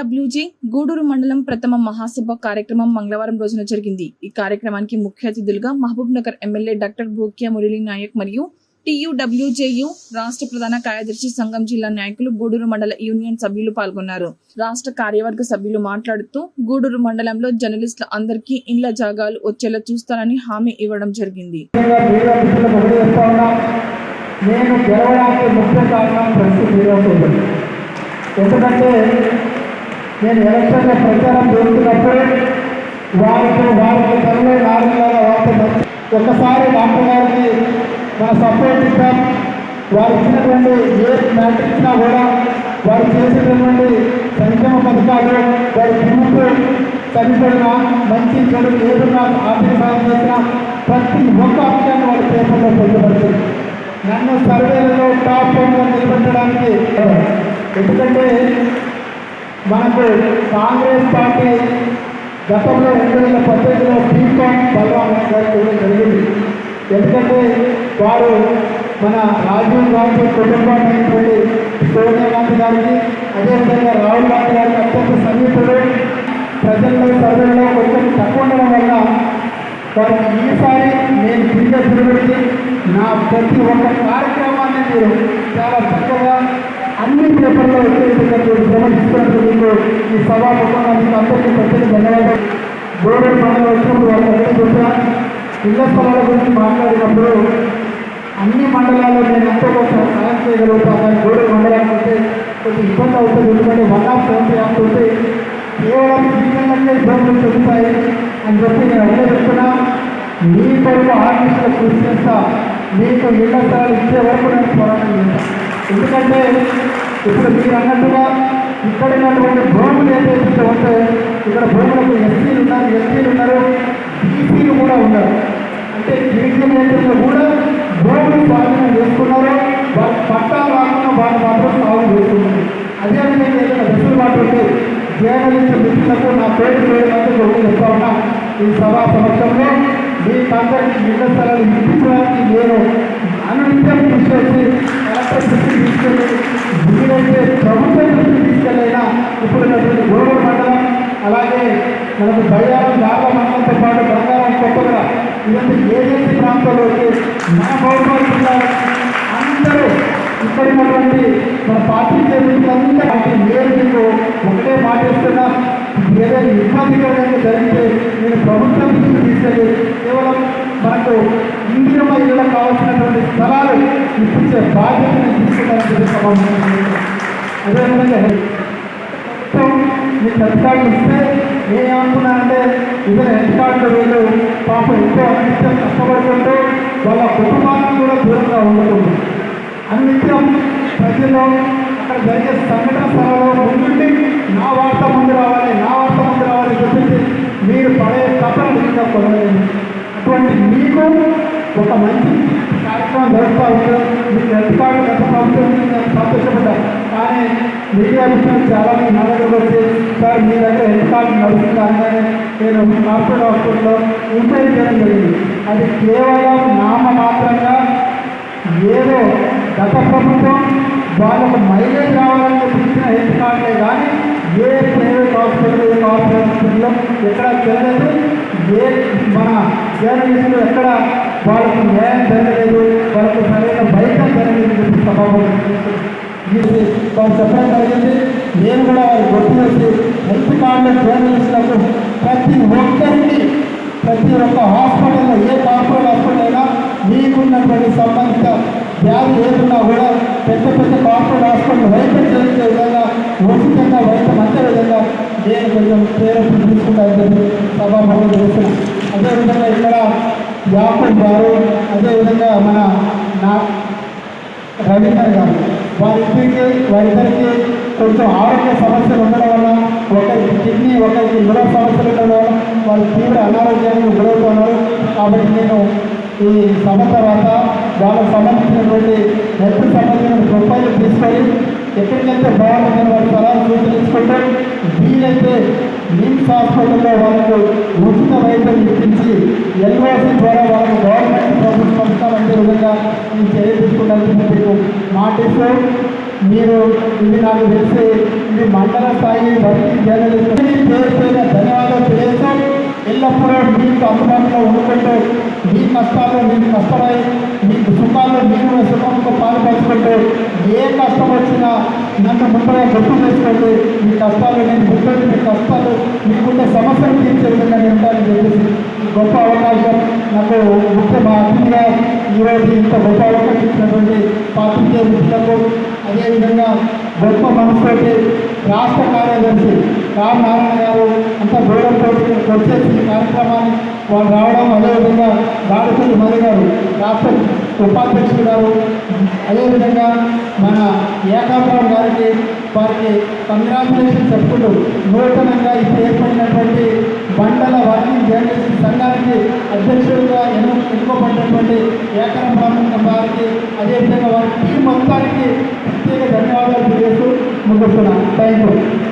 TUWJ Gudur మండలం ప్రథమ మహాసభ కార్యక్రమం మంగళవారం రోజున జరిగింది. ఈ కార్యక్రమానికి ముఖ్య అతిథులుగా Mahabubnagar MLA doctor Bhukya Murali Naik మరియు టీయూడబ్ల్యూజేయు రాష్ట్ర ప్రధాన కార్యదర్శి సంఘం జిల్లా నాయకులు గూడూరు మండల యూనియన్ సభ్యులు పాల్గొన్నారు. రాష్ట్ర కార్యవర్గ సభ్యులు మాట్లాడుతూ గూడూరు మండలంలో జర్నలిస్టుల అందరికీ ఇండ్ల జాగాలు వచ్చేలా చూస్తానని హామీ ఇవ్వడం జరిగింది. నేను గెలవడానికి ముఖ్య కారణం ఎందుకంటే నేను ఎలక్షన్లో ప్రచారం చేస్తున్నప్పుడు వారికి వారికి తనలో నాలుగులాగా వార్త ఒకసారి డాక్టర్ గారికి మన సపోర్ట్ ఇస్తాం వారు ఇచ్చినటువంటి ఏ మ్యాటర్ ఇచ్చినా కూడా వారు చేసినటువంటి సంక్షేమ పథకాలు వారి పిల్లలు చనిపోయిన మంచి చెడు ఏదన్నా ఆర్థిక సాయం చేసిన ప్రతి ఒక్క అంశాన్ని వారి పేపర్లో పొందబడుతుంది నన్ను సర్వేలలో టాప్ వన్గా నిలబెట్టడానికి ఎందుకంటే మనకు కాంగ్రెస్ పార్టీ గతంలో రెండు వేల పద్దెనిమిదిలో బీకామ్ బలరాం గారికి జరిగింది. ఎందుకంటే వారు మన రాజీవ్ గాంధీ కుటుంబాన్ని సోనియా గాంధీ గారికి అదేవిధంగా రాహుల్ గాంధీ గారికి అత్యంత సన్నిహితుడు ప్రజల్లో ప్రజల్లో కొంచెం తక్కువ ఉండడం వల్ల వారు ఈసారి నేను తిరిగే తిరుగుడికి నా ప్రతి ఒక్క కార్యక్రమాన్ని మీరు చాలా చక్కగా అన్ని పేపర్లో వచ్చే విధంగా మీరు గమనిస్తున్నట్టు ఈ సభాముఖంగా మీకు అందరికీ ప్రత్యేక ధన్యవాదాలు. గోడూరు పండుగ వచ్చినప్పుడు వాళ్ళు అన్నీ చెప్పిన ఇళ్ళ స్థలాల గురించి మాట్లాడినప్పుడు అన్ని మండలాల్లో నేను ఎంతో కొంత సాయం చేయగలుగుతాను. కానీ మండలానికి వస్తే కొంచెం ఇబ్బంది అవుతుంది. ఎందుకంటే వన్ ఆఫ్ సెవెంటీ యాప్స్ ఉంటే కేవలం సీజన్లకే ఇబ్బందులు చెందుతాయి అని చెప్పి నేను అదే చెప్తున్నా. మీ కొరకు ఆర్టిస్టులు కృషి చేస్తా. మీకు ఇళ్ళ స్థలాలు ఇచ్చే వరకు నేను పోరాటం చేస్తాను ఎందుకంటే ఇప్పుడు మీరు అన్నట్టుగా ఇక్కడ ఉన్నటువంటి భూములు ఏదైతే ఉంటే ఇక్కడ భూములకు ఎస్సీలు ఉన్నారు ఎస్సీలు ఉన్నారు బీసీలు కూడా ఉన్నారు. అంటే గిరిజన నేతలు కూడా భూములు స్వాధీనం చేసుకున్నారు వాళ్ళ పట్టాలు రాకుండా వాళ్ళు మాత్రం సాగు చేసుకున్నారు అదేవిధంగా ఏదైనా వెసులుబాటు ఉంటే జర్నలిస్ట్ మిత్రులకు నా పేరు పేరునందుకు ఒకటి చెప్తా ఉన్నా. ఈ సభా సమక్షంలో మీకందరికీ ఇళ్ళ స్థలాలు ఇప్పించడానికి నేను అనునిత్యం కృషి చేసి కలెక్టర్ దృష్టి తీసుకెళ్ళి వీలైతే ప్రభుత్వం దృష్టి తీసుకెళ్ళైనా ఇప్పుడు ఉన్నటువంటి గోడూరు మండలం అలాగే మనకు బయ్యారం లాభం అన్నంతో పాటు బంగారం కొత్తగా ఇవన్నీ ఏజెన్సీ ప్రాంతంలో వచ్చి మన గౌరవ అందరూ ఇక్కడ ఉన్నటువంటి మన పార్టీ చేతులందరూ నేను మీకు ఒకటే మాట ఇస్తున్నా ఏదైనా ఇబ్బందికరంగా జరిగితే నేను ప్రభుత్వం నుంచి తీసుకెళ్ళి కేవలం మనకు ఇందిరమ్మ ఇళ్ళకు కావాల్సినటువంటి స్థలాలు ఇప్పించే బాధ్యతను తీసుకుంటానని సమావేశం అదేవిధంగా ప్రభుత్వం మీకు హెల్త్ ఇస్తే నేనేమనుకున్నానంటే ఇతర హెల్త్ కార్డు వీళ్ళు పాపం ఎంతో అనిత్యం కష్టపడుతుంటే వాళ్ళ కుటుంబానికి కూడా దూరంగా ఉంటుంది అన్నిత్యం ప్రజలు అక్కడ జరిగే సంఘటన స్థలంలో ముందుండి నా వార్త ముందు రావాలి నా వార్త ముందు రావాలి చెప్పేసి మీరు పడే కథలు ఇంకా కొనలేదు. అటువంటి మీకు ఒక మంచి కార్యక్రమం జరుగుతూ ఉంటుంది మీకు హెల్త్ కార్డు గత ప్రభుత్వం నేను సంతోషపడ్డా. కానీ మీడియా విషయం చాలా మంది నా దగ్గరకు వచ్చి సార్ మీ దగ్గర హెల్త్ కార్డు నడుస్తుంది అనగానే నేను కార్పొరేట్ హాస్పిటల్లో ఎంక్వైరీ చేయడం జరిగింది. అది కేవలం నామ మాత్రంగా ఏదో గత ప్రభుత్వం వాళ్ళకు మైలేజ్ రావాలని చెప్పి ఇచ్చిన హెల్త్ కార్డులే కానీ ఏ ప్రైవేట్ హాస్పిటల్ ఏ కార్పొరేట్ హాస్పిటల్లో ఎక్కడ చేయలేదు ఏ మన జర్నలిస్టులు ఎక్కడ వాళ్ళకు న్యాయం జరగలేదు వాళ్ళకు సరైన బయట జరగలేదు అని చెప్పి సభాపతి ఇది వాళ్ళు చెప్పడం జరిగింది నేను కూడా వారి గుర్తు చేసి హెల్త్ కార్డుల జర్నలిస్టులకు ప్రతి ఒక్కరికి ప్రతి ఒక్క హాస్పిటల్లో ఏ కార్పొరేట్ హాస్పిటల్ అయినా మీకున్నటువంటి సంబంధిత వ్యాధి ఏదున్నా కూడా పెద్ద పెద్ద కార్పొరేట్ హాస్పిటల్ వైద్యం చేసే విధంగా ఉచితంగా వైద్యం అందే విధంగా నేను కొంచెం ప్రేరణ తీసుకుంటాను చెప్పి సభాభవనం చేస్తున్నాను అదేవిధంగా ఇక్కడ యాపం గారు అదేవిధంగా మన నా రవీందర్ గారు. వారిద్దరికి వారిద్దరికి కొంచెం ఆరోగ్య సమస్యలు ఉండడం వల్ల ఒకరికి కిడ్నీ ఒకరికి లివర్ సమస్యలు ఉండడం వల్ల వాళ్ళు తీవ్ర అనారోగ్యానికి గురవుతున్నారు. కాబట్టి నేను ఈ సభ తర్వాత వాళ్ళకు సంబంధించినటువంటి హెల్త్ సంబంధించిన ప్రొఫైల్ తీసుకొని ఎక్కడికైతే బాగుంటుందని వారి సలహాలు సూచించుకుంటే వీలైతే నిమ్స్ హాస్పిటల్లో వాళ్ళకు ఉచిత వైద్యం ఇప్పించి ఎల్ఓసి ద్వారా వాళ్ళకు గవర్నమెంట్ ప్రభుత్వ సంస్థలు అందే విధంగా నేను చర్య తీసుకుంటానని మీకు మాటిస్తూ మీరు ఇది నాకు తెలిసి ఇది మండల స్థాయి వర్కింగ్ జర్నలిస్ట్. పేరు పేరు ధన్యవాదాలు తెలియజేస్తాం. ఎల్లప్పుడూ మీకు అందుబాటులో ఉండుకుంటూ మీ కష్టాల్లో మీకు కష్టమై మీకు సుఖాల్లో మీరు సుఖంతో పాల్పంచుకుంటూ ఏ కష్టం వచ్చినా నన్ను ముందుగా గుర్తు చేసుకోండి. మీ కష్టాలు నేను గుర్తుంది మీ కష్టాలు మీకుండే సమస్యలు తీర్చే విధంగా నేను ఉంటానని చెప్పేసి గొప్ప అవకాశం. నాకు ముఖ్య మా అతిథిగా ఈరోజు ఇంత గొప్ప అవకాశం ఇచ్చినటువంటి పాత్రికేయ మిత్రులకు అదేవిధంగా గొప్ప మనసుతోటి రాష్ట్ర కార్యదర్శి రామ్ నారాయణ గారు అంత దూరంతో ఇక్కడికి వచ్చేసి ఈ కార్యక్రమాన్ని వాళ్ళు రావడం అదేవిధంగా దాడిపల్లి మధు గారు రాష్ట్ర ఉపాధ్యక్షుడు గారు అదేవిధంగా మన ఏకాపురం గారికి వారికి కంగ్రాచులేషన్ చెప్పుకుంటూ నూతనంగా ఇప్పుడు ఏర్పడినటువంటి మండల వర్కింగ్ జర్నలిస్ట్ సంఘానికి అధ్యక్షుడిగా ఎన్ పిలుపబడినటువంటి ఏకన బ్రాహ్మణ వారికి అదేవిధంగా వారి టీం మొత్తానికి ప్రత్యేక ధన్యవాదాలు తెలియజేస్తూ ముందుకున్నాను థ్యాంక్ యూ